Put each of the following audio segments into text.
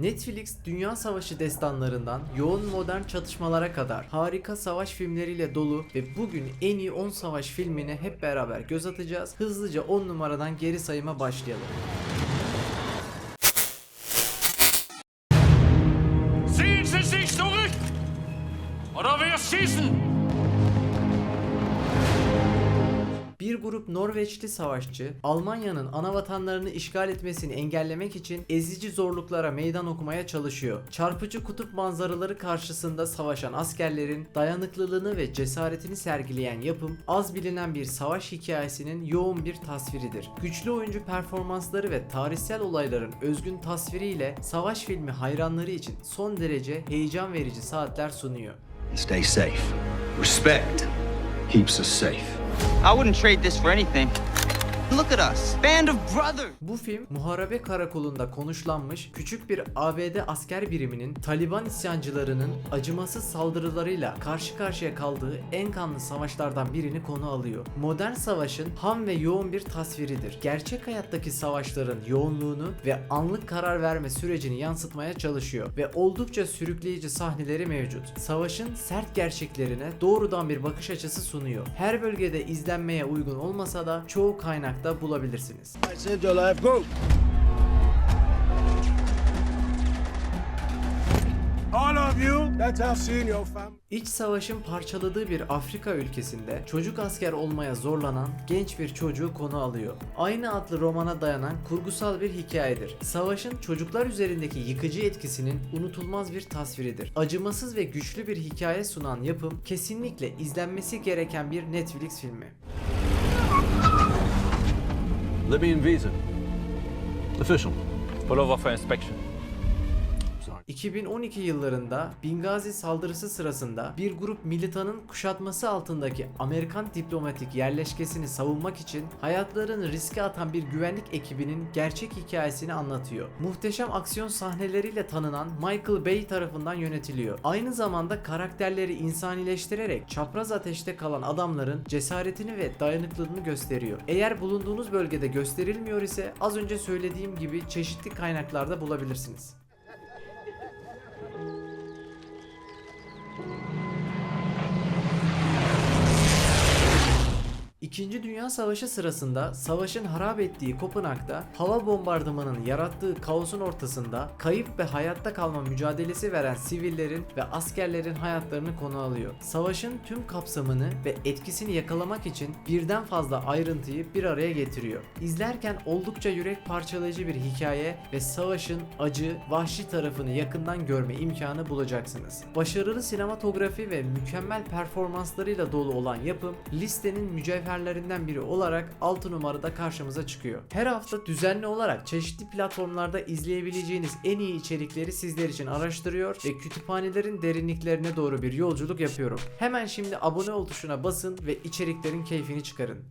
Netflix Dünya Savaşı destanlarından yoğun modern çatışmalara kadar harika savaş filmleriyle dolu ve bugün en iyi 10 savaş filmine hep beraber göz atacağız. Hızlıca 10 numaradan geri sayıma başlayalım. Ziehen Sie sich zurück! Oder wir schießen! Bir grup Norveçli savaşçı Almanya'nın ana vatanlarını işgal etmesini engellemek için ezici zorluklara meydan okumaya çalışıyor. Çarpıcı kutup manzaraları karşısında savaşan askerlerin dayanıklılığını ve cesaretini sergileyen yapım az bilinen bir savaş hikayesinin yoğun bir tasviridir. Güçlü oyuncu performansları ve tarihsel olayların özgün tasviriyle savaş filmi hayranları için son derece heyecan verici saatler sunuyor. Stay safe. Respect keeps us safe. I wouldn't trade this for anything. Look at us, band of brothers. Bu film muharebe karakolunda konuşlanmış küçük bir ABD asker biriminin Taliban isyancılarının acımasız saldırılarıyla karşı karşıya kaldığı en kanlı savaşlardan birini konu alıyor. Modern savaşın ham ve yoğun bir tasviridir. Gerçek hayattaki savaşların yoğunluğunu ve anlık karar verme sürecini yansıtmaya çalışıyor ve oldukça sürükleyici sahneleri mevcut. Savaşın sert gerçeklerine doğrudan bir bakış açısı sunuyor. Her bölgede izlenmeye uygun olmasa da çoğu kaynakta bulabilirsiniz. I saved your life. Go. All of you that have seen your family. İç savaşın parçaladığı bir Afrika ülkesinde çocuk asker olmaya zorlanan genç bir çocuğu konu alıyor. Aynı adlı romana dayanan kurgusal bir hikayedir. Savaşın çocuklar üzerindeki yıkıcı etkisinin unutulmaz bir tasviridir. Acımasız ve güçlü bir hikaye sunan yapım kesinlikle izlenmesi gereken bir Netflix filmi. Libyan visa. Official. Pull over for inspection. 2012 yıllarında Bingazi saldırısı sırasında bir grup militanın kuşatması altındaki Amerikan diplomatik yerleşkesini savunmak için hayatlarını riske atan bir güvenlik ekibinin gerçek hikayesini anlatıyor. Muhteşem aksiyon sahneleriyle tanınan Michael Bay tarafından yönetiliyor. Aynı zamanda karakterleri insanileştirerek çapraz ateşte kalan adamların cesaretini ve dayanıklılığını gösteriyor. Eğer bulunduğunuz bölgede gösterilmiyor ise az önce söylediğim gibi çeşitli kaynaklarda bulabilirsiniz. İkinci Dünya Savaşı sırasında savaşın harap ettiği Kopenhag'da hava bombardımanının yarattığı kaosun ortasında kayıp ve hayatta kalma mücadelesi veren sivillerin ve askerlerin hayatlarını konu alıyor. Savaşın tüm kapsamını ve etkisini yakalamak için birden fazla ayrıntıyı bir araya getiriyor. İzlerken oldukça yürek parçalayıcı bir hikaye ve savaşın acı, vahşi tarafını yakından görme imkanı bulacaksınız. Başarılı sinematografi ve mükemmel performanslarıyla dolu olan yapım listenin mücevherlerinden biri olarak 6 numarada karşımıza çıkıyor. Her hafta düzenli olarak çeşitli platformlarda izleyebileceğiniz en iyi içerikleri sizler için araştırıyor ve kütüphanelerin derinliklerine doğru bir yolculuk yapıyorum. Hemen şimdi abone ol tuşuna basın ve içeriklerin keyfini çıkarın.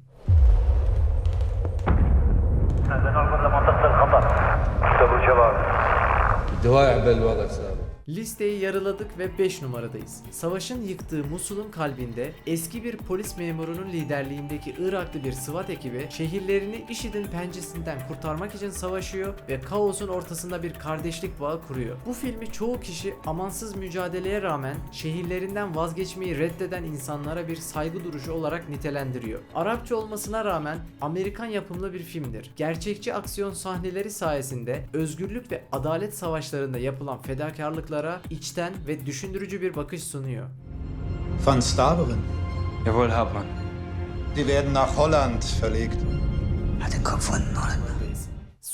الدواعي بالوضع سابق Listeyi yarıladık ve 5 numaradayız. Savaşın yıktığı Musul'un kalbinde eski bir polis memurunun liderliğindeki Iraklı bir SWAT ekibi şehirlerini IŞİD'in pençesinden kurtarmak için savaşıyor ve kaosun ortasında bir kardeşlik bağı kuruyor. Bu filmi çoğu kişi amansız mücadeleye rağmen şehirlerinden vazgeçmeyi reddeden insanlara bir saygı duruşu olarak nitelendiriyor. Arapça olmasına rağmen Amerikan yapımlı bir filmdir. Gerçekçi aksiyon sahneleri sayesinde özgürlük ve adalet savaşlarında yapılan fedakarlıklara içten ve düşündürücü bir bakış sunuyor. Van Staveren. Jawohl, Hauptmann. Sie werden nach Holland verlegt. Hat den Kopf von Norden.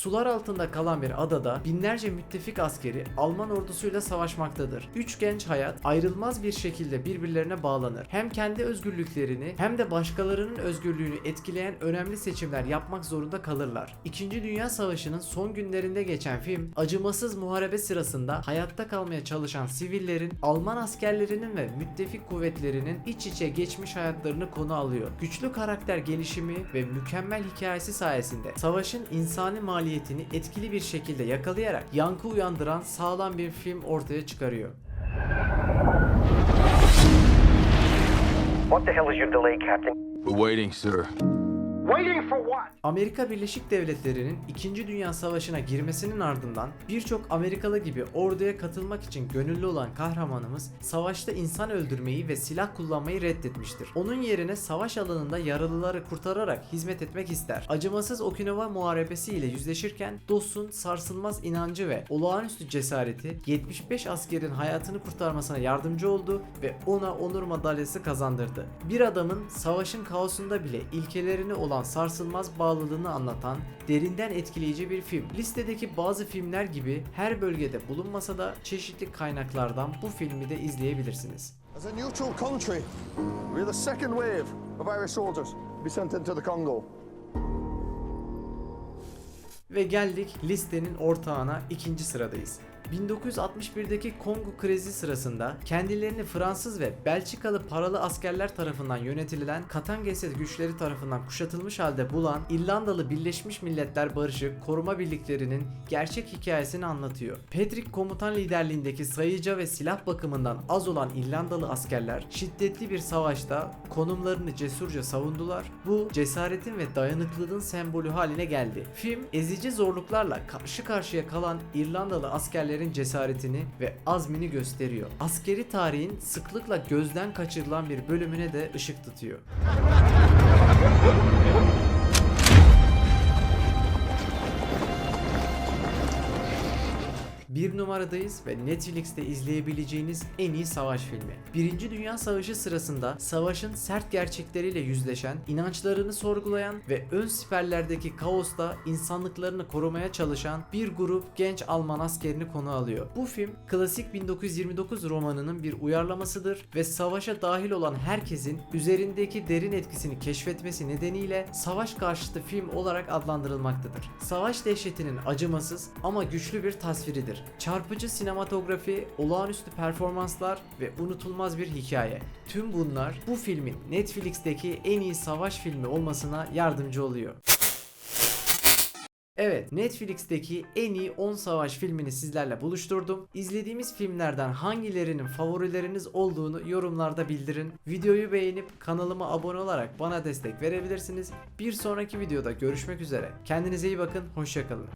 Sular altında kalan bir adada binlerce müttefik askeri Alman ordusuyla savaşmaktadır. Üç genç hayat ayrılmaz bir şekilde birbirlerine bağlanır. Hem kendi özgürlüklerini hem de başkalarının özgürlüğünü etkileyen önemli seçimler yapmak zorunda kalırlar. İkinci Dünya Savaşı'nın son günlerinde geçen film acımasız muharebe sırasında hayatta kalmaya çalışan sivillerin Alman askerlerinin ve müttefik kuvvetlerinin iç içe geçmiş hayatlarını konu alıyor. Güçlü karakter gelişimi ve mükemmel hikayesi sayesinde savaşın insani maliyetini etkili bir şekilde yakalayarak yankı uyandıran sağlam bir film ortaya çıkarıyor. What the hell is your delay, Captain? We're waiting, sir. Amerika Birleşik Devletleri'nin 2. Dünya Savaşı'na girmesinin ardından birçok Amerikalı gibi orduya katılmak için gönüllü olan kahramanımız savaşta insan öldürmeyi ve silah kullanmayı reddetmiştir. Onun yerine savaş alanında yaralıları kurtararak hizmet etmek ister. Acımasız Okinawa Muharebesi ile yüzleşirken Doss'un sarsılmaz inancı ve olağanüstü cesareti 75 askerin hayatını kurtarmasına yardımcı oldu ve ona onur madalyası kazandırdı. Bir adamın savaşın kaosunda bile ilkelerini olan sarsılmaz bağlılığını anlatan derinden etkileyici bir film. Listedeki bazı filmler gibi her bölgede bulunmasa da çeşitli kaynaklardan bu filmi de izleyebilirsiniz. As a neutral country, we are the second wave of Irish soldiers to be sent into the Congo. Ve geldik listenin ortağına ikinci sıradayız. 1961'deki Kongo krizi sırasında kendilerini Fransız ve Belçikalı paralı askerler tarafından yönetilen Katangese güçleri tarafından kuşatılmış halde bulan İrlandalı Birleşmiş Milletler Barışı Koruma Birliklerinin gerçek hikayesini anlatıyor. Patrick komutan liderliğindeki sayıca ve silah bakımından az olan İrlandalı askerler şiddetli bir savaşta konumlarını cesurca savundular. Bu cesaretin ve dayanıklılığın sembolü haline geldi. Film ezici zorluklarla karşı karşıya kalan İrlandalı askerlerin cesaretini ve azmini gösteriyor. Askeri tarihin sıklıkla gözden kaçırılan bir bölümüne de ışık tutuyor. Bir numaradayız ve Netflix'te izleyebileceğiniz en iyi savaş filmi. Birinci Dünya Savaşı sırasında savaşın sert gerçekleriyle yüzleşen, inançlarını sorgulayan ve ön siperlerdeki kaosta insanlıklarını korumaya çalışan bir grup genç Alman askerini konu alıyor. Bu film klasik 1929 romanının bir uyarlamasıdır ve savaşa dahil olan herkesin üzerindeki derin etkisini keşfetmesi nedeniyle savaş karşıtı film olarak adlandırılmaktadır. Savaş dehşetinin acımasız ama güçlü bir tasviridir. Çarpıcı sinematografi, olağanüstü performanslar ve unutulmaz bir hikaye. Tüm bunlar bu filmin Netflix'teki en iyi savaş filmi olmasına yardımcı oluyor. Evet, Netflix'teki en iyi 10 savaş filmini sizlerle buluşturdum. İzlediğimiz filmlerden hangilerinin favorileriniz olduğunu yorumlarda bildirin. Videoyu beğenip kanalıma abone olarak bana destek verebilirsiniz. Bir sonraki videoda görüşmek üzere. Kendinize iyi bakın, hoşçakalın.